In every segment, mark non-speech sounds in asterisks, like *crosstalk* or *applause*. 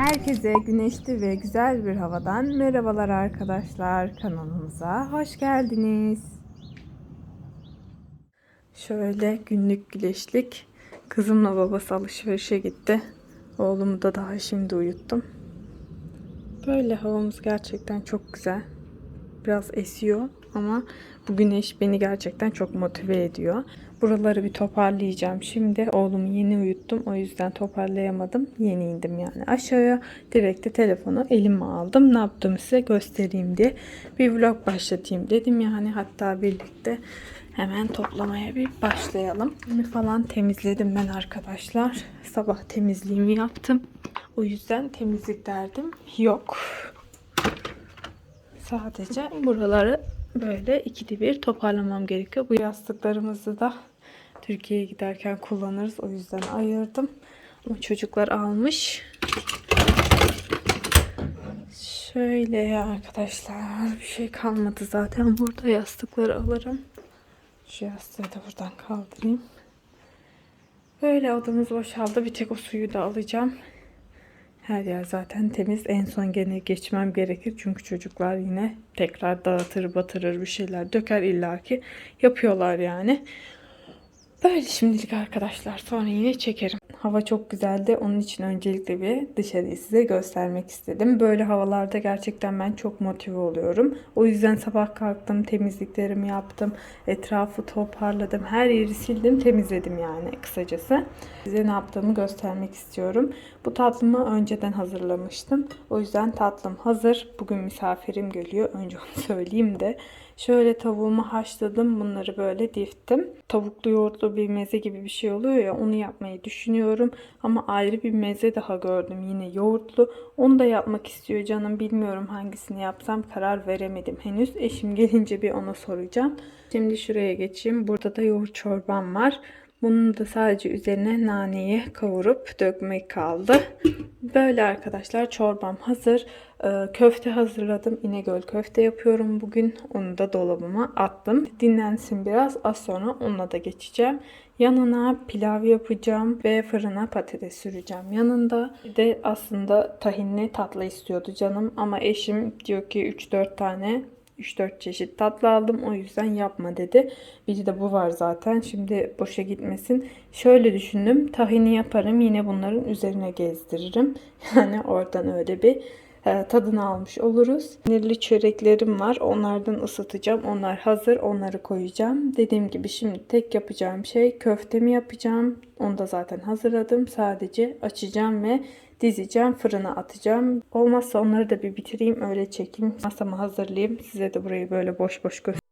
Herkese güneşli ve güzel bir havadan merhabalar arkadaşlar. Kanalımıza hoş geldiniz. Şöyle günlük güneşlik. Kızımla babası alışverişe gitti. Oğlumu da daha şimdi uyuttum. Böyle havamız gerçekten çok güzel. Biraz esiyor ama bu güneş beni gerçekten çok motive ediyor. Buraları bir toparlayacağım. Şimdi oğlumu yeni uyuttum. O yüzden toparlayamadım. Yeni indim yani aşağıya. Direkt de telefonu elime aldım. Ne yaptığımı size göstereyim diye bir vlog başlatayım dedim. Yani hatta birlikte hemen toplamaya bir başlayalım. Bunu falan temizledim ben arkadaşlar. Sabah temizliğimi yaptım. O yüzden temizlik derdim yok. Sadece buraları böyle ikide bir toparlamam gerekiyor. Bu yastıklarımızı da Türkiye'ye giderken kullanırız. O yüzden ayırdım. Ama çocuklar almış. Şöyle ya arkadaşlar bir şey kalmadı zaten. Burada yastıkları alırım. Şu yastığı da buradan kaldırayım. Böyle odamız boşaldı. Bir tek o suyu da alacağım. Her yer zaten temiz. En son gene geçmem gerekir. Çünkü çocuklar yine tekrar dağıtır, batırır bir şeyler döker illaki. Yapıyorlar yani. Böyle şimdilik arkadaşlar. Sonra yine çekerim. Hava çok güzeldi. Onun için öncelikle bir dışarıyı size göstermek istedim. Böyle havalarda gerçekten ben çok motive oluyorum. O yüzden sabah kalktım, temizliklerimi yaptım. Etrafı toparladım. Her yeri sildim, temizledim yani kısacası. Size ne yaptığımı göstermek istiyorum. Bu tatlımı önceden hazırlamıştım. O yüzden tatlım hazır. Bugün misafirim geliyor. Önce onu *laughs* söyleyeyim de. Şöyle tavuğumu haşladım. Bunları böyle diftim. Tavuklu yoğurtlu bir meze gibi bir şey oluyor ya onu yapmayı düşünüyorum. Ama ayrı bir meze daha gördüm yine yoğurtlu. Onu da yapmak istiyor canım. Bilmiyorum hangisini yapsam karar veremedim henüz. Eşim gelince bir ona soracağım. Şimdi şuraya geçeyim. Burada da yoğurt çorbam var. Bunun da sadece üzerine naneyi kavurup dökmek kaldı. Böyle arkadaşlar çorbam hazır. Ee, köfte hazırladım. İnegöl köfte yapıyorum bugün. Onu da dolabıma attım. Dinlensin biraz. Az sonra onunla da geçeceğim. Yanına pilav yapacağım ve fırına patates süreceğim yanında. Bir de aslında tahinli tatlı istiyordu canım ama eşim diyor ki 3-4 tane 3-4 çeşit tatlı aldım. O yüzden yapma dedi. Bir de bu var zaten. Şimdi boşa gitmesin. Şöyle düşündüm. Tahini yaparım. Yine bunların üzerine gezdiririm. *laughs* Yani oradan öyle bir tadını almış oluruz. Sinirli çöreklerim var. Onlardan ısıtacağım. Onlar hazır. Onları koyacağım. Dediğim gibi şimdi tek yapacağım şey köftemi yapacağım. Onu da zaten hazırladım. Sadece açacağım ve dizeceğim. Fırına atacağım. Olmazsa onları da bir bitireyim. Öyle çekeyim. Masamı hazırlayayım. Size de burayı böyle boş boş göstereyim.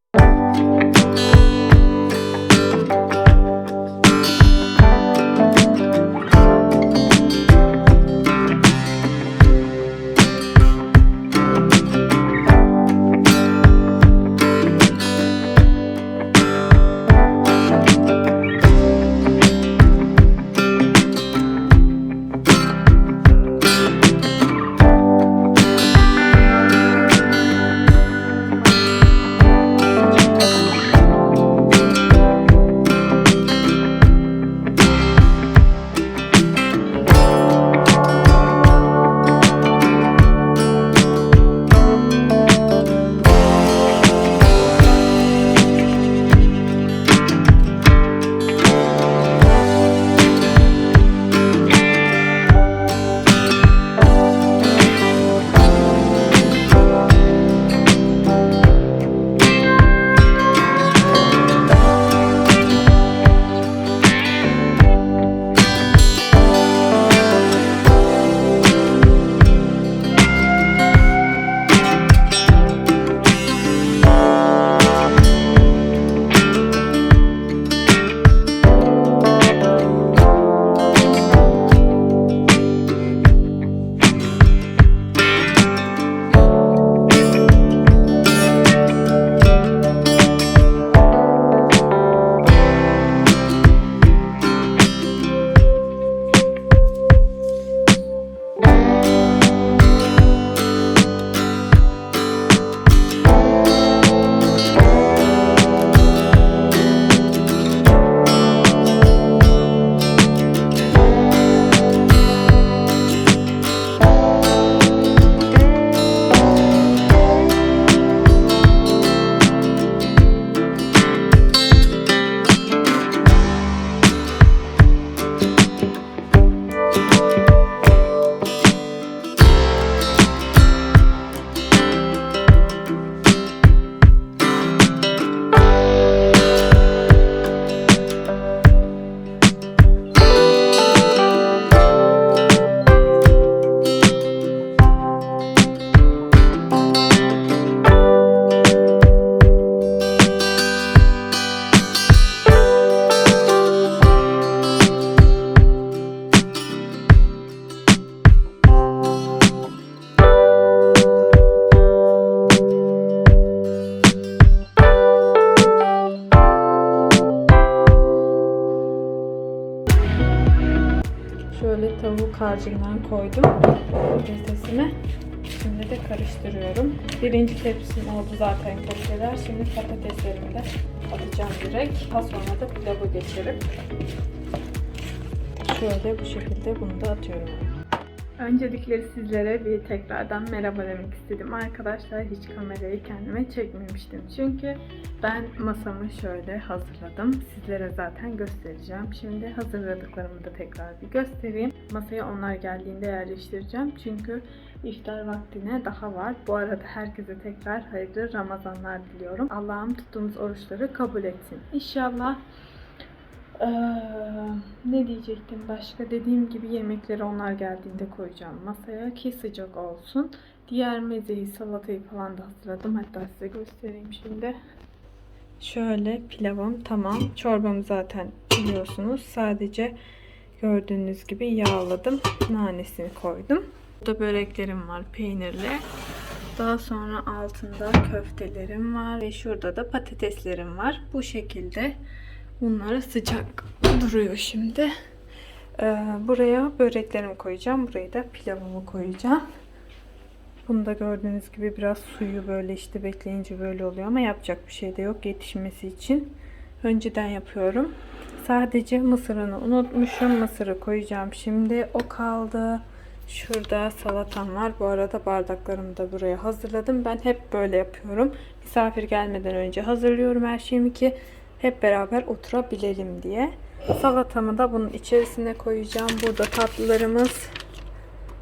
Tavuk harcından koydum patatesimi. Şimdi de karıştırıyorum. Birinci tepsim oldu zaten köfteler. Şimdi patateslerimi de atacağım direkt. Daha sonra da pilavı geçirip şöyle bu şekilde bunu da atıyorum. Öncelikle sizlere bir tekrardan merhaba demek istedim. Arkadaşlar hiç kamerayı kendime çekmemiştim. Çünkü ben masamı şöyle hazırladım. Sizlere zaten göstereceğim. Şimdi hazırladıklarımı da tekrar bir göstereyim. Masaya onlar geldiğinde yerleştireceğim. Çünkü iftar vaktine daha var. Bu arada herkese tekrar hayırlı Ramazanlar diliyorum. Allah'ım tuttuğumuz oruçları kabul etsin. İnşallah ee, ne diyecektim başka? Dediğim gibi yemekleri onlar geldiğinde koyacağım masaya ki sıcak olsun. Diğer mezeyi, salatayı falan da hazırladım. Hatta size göstereyim şimdi. Şöyle pilavım tamam. Çorbamı zaten biliyorsunuz. Sadece gördüğünüz gibi yağladım. Nanesini koydum. Burada böreklerim var peynirli. Daha sonra altında köftelerim var ve şurada da patateslerim var. Bu şekilde bunları sıcak duruyor şimdi. Ee, buraya böreklerimi koyacağım. Buraya da pilavımı koyacağım. Bunu da gördüğünüz gibi biraz suyu böyle işte bekleyince böyle oluyor ama yapacak bir şey de yok yetişmesi için. Önceden yapıyorum. Sadece mısırını unutmuşum. Mısırı koyacağım şimdi. O kaldı. Şurada salatam var. Bu arada bardaklarımı da buraya hazırladım. Ben hep böyle yapıyorum. Misafir gelmeden önce hazırlıyorum her şeyimi ki hep beraber oturabilelim diye. Salatamı da bunun içerisine koyacağım. Burada tatlılarımız.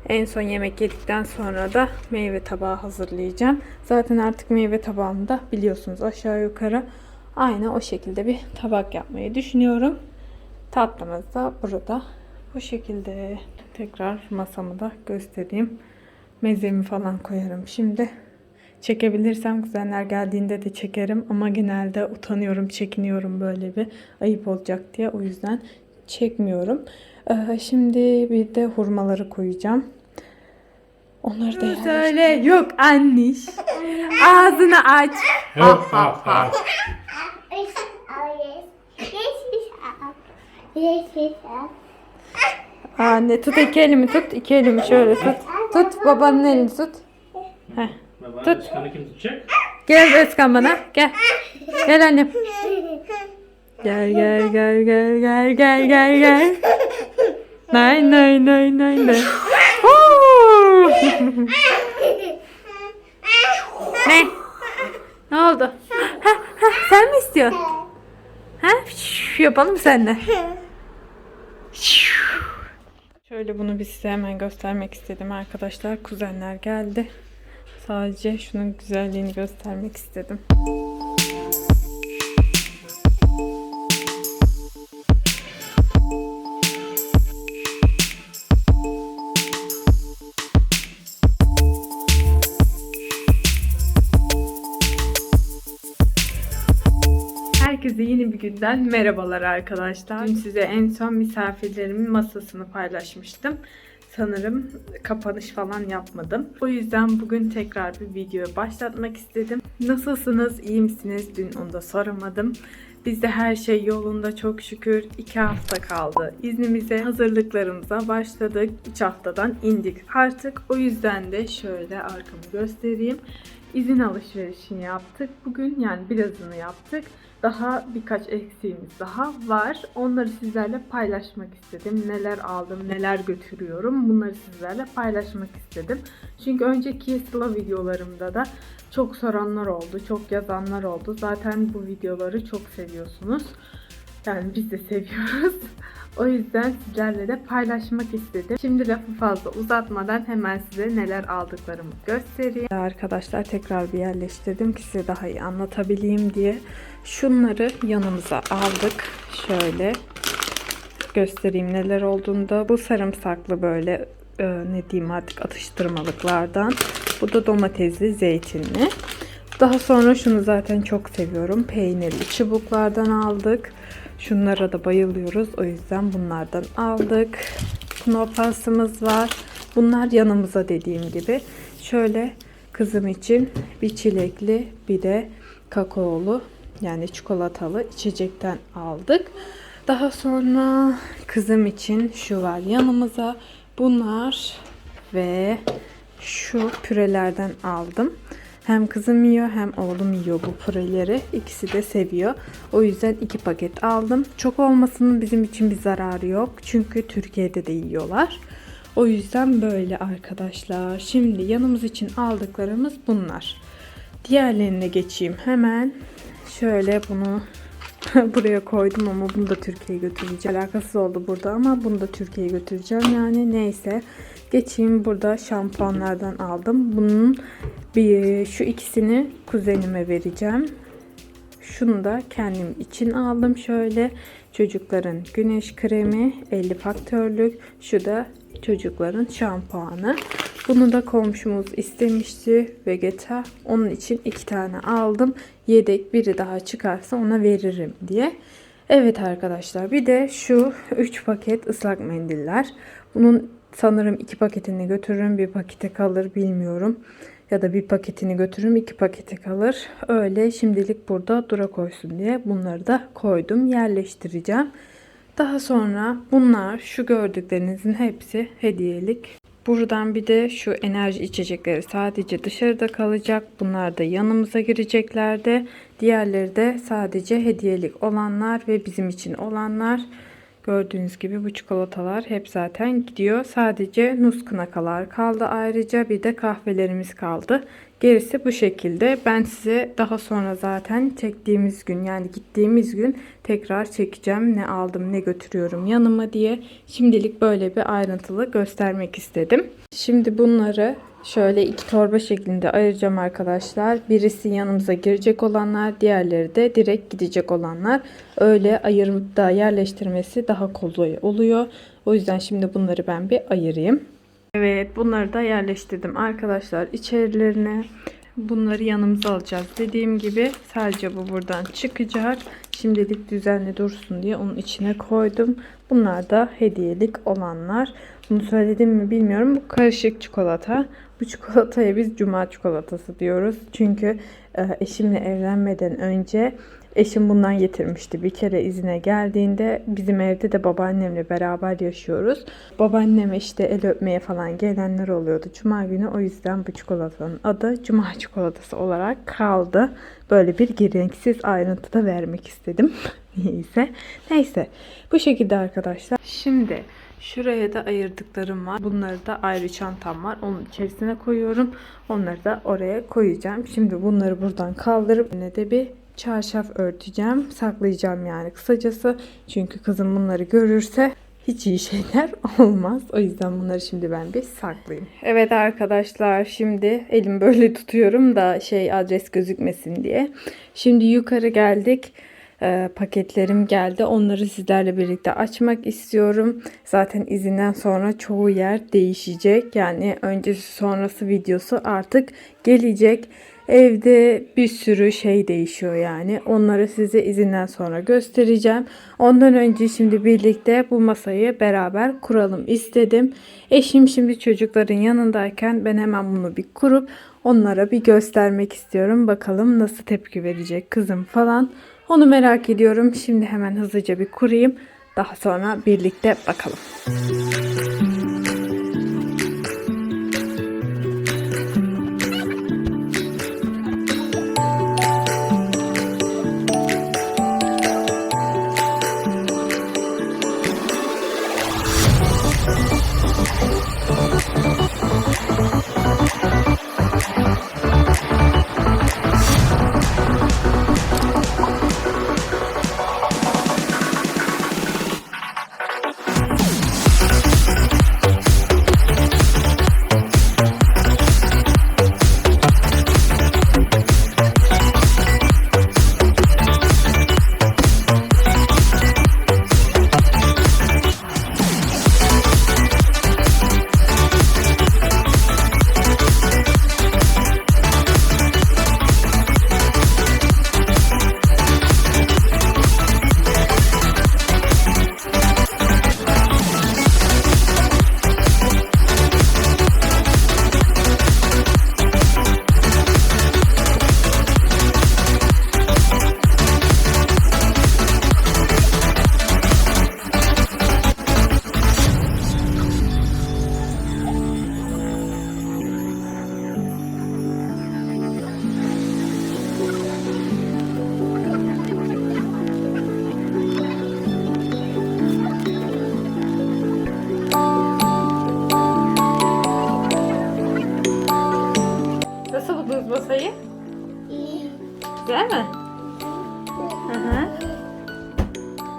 En son yemek yedikten sonra da meyve tabağı hazırlayacağım. Zaten artık meyve tabağımı da biliyorsunuz aşağı yukarı aynı o şekilde bir tabak yapmayı düşünüyorum. Tatlımız da burada. Bu şekilde tekrar masamı da göstereyim. Mezemi falan koyarım şimdi. Çekebilirsem kuzenler geldiğinde de çekerim ama genelde utanıyorum, çekiniyorum böyle bir ayıp olacak diye o yüzden çekmiyorum. Ee, şimdi bir de hurmaları koyacağım. Onları da söyle yok anniş. *laughs* Ağzını aç. Yok, ha, ha. Anne tut iki elimi tut. iki elimi şöyle tut. Tut babanın elini tut. Heh. Babanın Tut. başkanı kim tutacak? Gel Özkan bana. Gel. Gel annem. Gel gel gel gel gel gel gel gel. Nay nay nay nay nay. Ne? Ne oldu? Ha, ha, sen mi istiyorsun? Ha? Şş, Yapalım seninle. Şöyle bunu bir size hemen göstermek istedim arkadaşlar. Kuzenler geldi. Sadece şunun güzelliğini göstermek istedim. Herkese yeni bir günden merhabalar arkadaşlar. Dün size en son misafirlerimin masasını paylaşmıştım. Sanırım kapanış falan yapmadım. O yüzden bugün tekrar bir video başlatmak istedim. Nasılsınız? İyi misiniz? Dün onu da soramadım. Bizde her şey yolunda çok şükür. 2 hafta kaldı. İznimize hazırlıklarımıza başladık. 3 haftadan indik artık. O yüzden de şöyle arkamı göstereyim. İzin alışverişini yaptık. Bugün yani birazını yaptık. Daha birkaç eksiğimiz daha var. Onları sizlerle paylaşmak istedim. Neler aldım, neler götürüyorum. Bunları sizlerle paylaşmak istedim. Çünkü önceki Sıla videolarımda da çok soranlar oldu, çok yazanlar oldu. Zaten bu videoları çok seviyorsunuz. Yani biz de *laughs* seviyoruz. O yüzden sizlerle de paylaşmak istedim. Şimdi lafı fazla uzatmadan hemen size neler aldıklarımı göstereyim. Arkadaşlar tekrar bir yerleştirdim ki size daha iyi anlatabileyim diye. Şunları yanımıza aldık. Şöyle göstereyim neler olduğunda. Bu sarımsaklı böyle e, ne diyeyim artık atıştırmalıklardan. Bu da domatesli zeytinli. Daha sonra şunu zaten çok seviyorum. Peynirli çubuklardan aldık. Şunlara da bayılıyoruz. O yüzden bunlardan aldık. Knopasımız var. Bunlar yanımıza dediğim gibi. Şöyle kızım için bir çilekli bir de kakaolu yani çikolatalı içecekten aldık. Daha sonra kızım için şu var yanımıza. Bunlar ve şu pürelerden aldım. Hem kızım yiyor hem oğlum yiyor bu püreleri. İkisi de seviyor. O yüzden iki paket aldım. Çok olmasının bizim için bir zararı yok. Çünkü Türkiye'de de yiyorlar. O yüzden böyle arkadaşlar. Şimdi yanımız için aldıklarımız bunlar. Diğerlerine geçeyim hemen. Şöyle bunu *laughs* buraya koydum ama bunu da Türkiye'ye götüreceğim. Alakasız oldu burada ama bunu da Türkiye'ye götüreceğim. Yani neyse. Geçeyim burada şampuanlardan aldım. Bunun bir şu ikisini kuzenime vereceğim. Şunu da kendim için aldım şöyle. Çocukların güneş kremi 50 faktörlük. Şu da çocukların şampuanı. Bunu da komşumuz istemişti Vegeta. Onun için iki tane aldım. Yedek biri daha çıkarsa ona veririm diye. Evet arkadaşlar bir de şu 3 paket ıslak mendiller. Bunun sanırım iki paketini götürürüm bir pakete kalır bilmiyorum. Ya da bir paketini götürürüm iki pakete kalır. Öyle şimdilik burada dura koysun diye bunları da koydum yerleştireceğim. Daha sonra bunlar şu gördüklerinizin hepsi hediyelik. Buradan bir de şu enerji içecekleri sadece dışarıda kalacak. Bunlar da yanımıza gireceklerdi. Diğerleri de sadece hediyelik olanlar ve bizim için olanlar. Gördüğünüz gibi bu çikolatalar hep zaten gidiyor. Sadece nuskınakalar kaldı ayrıca bir de kahvelerimiz kaldı. Gerisi bu şekilde. Ben size daha sonra zaten çektiğimiz gün yani gittiğimiz gün tekrar çekeceğim. Ne aldım ne götürüyorum yanıma diye. Şimdilik böyle bir ayrıntılı göstermek istedim. Şimdi bunları şöyle iki torba şeklinde ayıracağım arkadaşlar. Birisi yanımıza girecek olanlar, diğerleri de direkt gidecek olanlar. Öyle ayırıp da yerleştirmesi daha kolay oluyor. O yüzden şimdi bunları ben bir ayırayım. Evet bunları da yerleştirdim arkadaşlar içerilerine. Bunları yanımıza alacağız. Dediğim gibi sadece bu buradan çıkacak. Şimdilik düzenli dursun diye onun içine koydum. Bunlar da hediyelik olanlar. Bunu söyledim mi bilmiyorum. Bu karışık çikolata. Bu çikolataya biz cuma çikolatası diyoruz. Çünkü e, eşimle evlenmeden önce Eşim bundan getirmişti. Bir kere izine geldiğinde bizim evde de babaannemle beraber yaşıyoruz. Babaanneme işte el öpmeye falan gelenler oluyordu Cuma günü. O yüzden bu çikolatanın adı Cuma çikolatası olarak kaldı. Böyle bir gereksiz ayrıntı da vermek istedim. *laughs* Neyse. Neyse. Bu şekilde arkadaşlar. Şimdi Şuraya da ayırdıklarım var. Bunları da ayrı çantam var. Onun içerisine koyuyorum. Onları da oraya koyacağım. Şimdi bunları buradan kaldırıp ne de bir çarşaf örteceğim. Saklayacağım yani kısacası. Çünkü kızım bunları görürse hiç iyi şeyler *laughs* olmaz. O yüzden bunları şimdi ben bir saklayayım. Evet arkadaşlar şimdi elim böyle tutuyorum da şey adres gözükmesin diye. Şimdi yukarı geldik. Ee, paketlerim geldi. Onları sizlerle birlikte açmak istiyorum. Zaten izinden sonra çoğu yer değişecek. Yani öncesi sonrası videosu artık gelecek. Evde bir sürü şey değişiyor yani. Onları size izinden sonra göstereceğim. Ondan önce şimdi birlikte bu masayı beraber kuralım istedim. Eşim şimdi çocukların yanındayken ben hemen bunu bir kurup onlara bir göstermek istiyorum. Bakalım nasıl tepki verecek kızım falan. Onu merak ediyorum. Şimdi hemen hızlıca bir kurayım. Daha sonra birlikte bakalım. Nasıl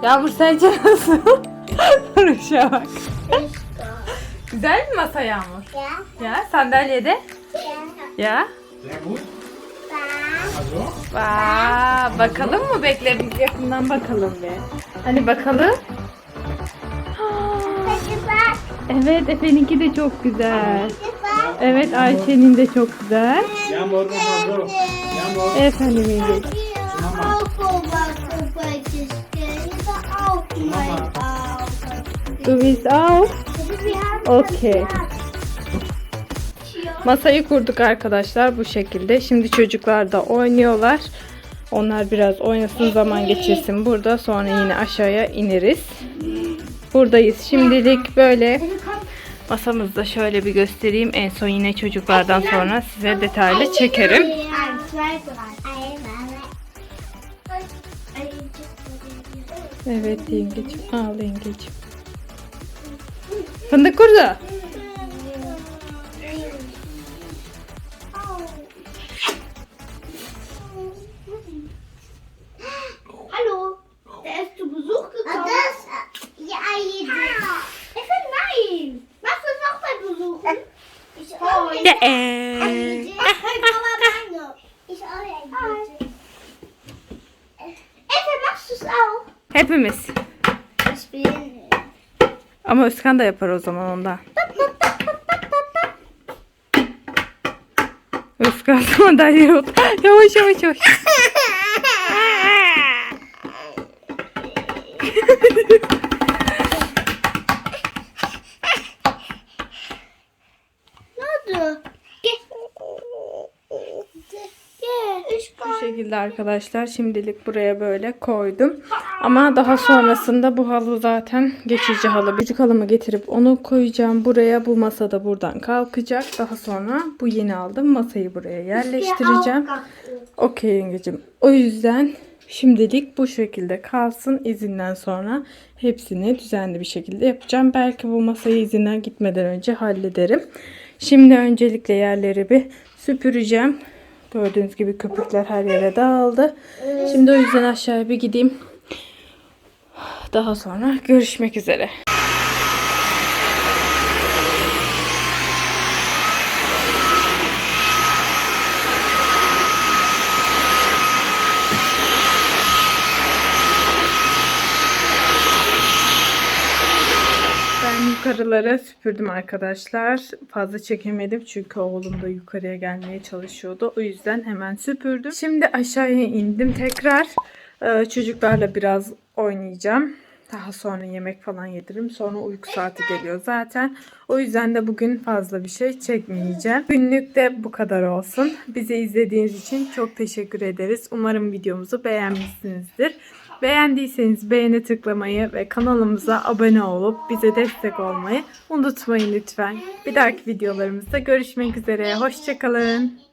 Yağmur sence nasıl? *laughs* Duruşa bak. Güzel mi masa Yağmur? Ya. Ya sandalyede? Ya. Ya. Sehr gut. Also, bakalım mı? Bekle yakından bakalım bir. Hani bakalım. Evet Efe'ninki de çok güzel. Evet Ayşe'nin de çok güzel. So. Jammer. Efendim İngiliz. Haben Okay. Masayı kurduk arkadaşlar bu şekilde. Şimdi çocuklar da oynuyorlar. Onlar biraz oynasın zaman geçirsin burada. Sonra yine aşağıya ineriz. Buradayız. Şimdilik böyle masamızda şöyle bir göstereyim. En son yine çocuklardan sonra size detaylı çekerim. Evet yengeciğim. Al yengeciğim. Fındık kurdu. Ama Özkan da yapar o zaman ondan. Özkan *laughs* sandalye yok. Yavaş yavaş yavaş. Ne oldu? Gel. Gel. Ich Bu şekilde arkadaşlar şimdilik buraya böyle koydum. Ama daha sonrasında bu halı zaten geçici halı. Küçük halımı getirip onu koyacağım buraya. Bu masa da buradan kalkacak. Daha sonra bu yeni aldım masayı buraya yerleştireceğim. Okey yengecim. O yüzden şimdilik bu şekilde kalsın. İzinden sonra hepsini düzenli bir şekilde yapacağım. Belki bu masayı izinden gitmeden önce hallederim. Şimdi öncelikle yerleri bir süpüreceğim. Gördüğünüz gibi köpükler her yere dağıldı. Şimdi o yüzden aşağıya bir gideyim. Daha sonra görüşmek üzere. Ben yukarılara süpürdüm arkadaşlar. Fazla çekemedim çünkü oğlum da yukarıya gelmeye çalışıyordu. O yüzden hemen süpürdüm. Şimdi aşağıya indim tekrar. Ee, çocuklarla biraz oynayacağım. Daha sonra yemek falan yediririm. Sonra uyku saati geliyor zaten. O yüzden de bugün fazla bir şey çekmeyeceğim. Günlük de bu kadar olsun. Bizi izlediğiniz için çok teşekkür ederiz. Umarım videomuzu beğenmişsinizdir. Beğendiyseniz beğeni tıklamayı ve kanalımıza abone olup bize destek olmayı unutmayın lütfen. Bir dahaki videolarımızda görüşmek üzere. Hoşçakalın.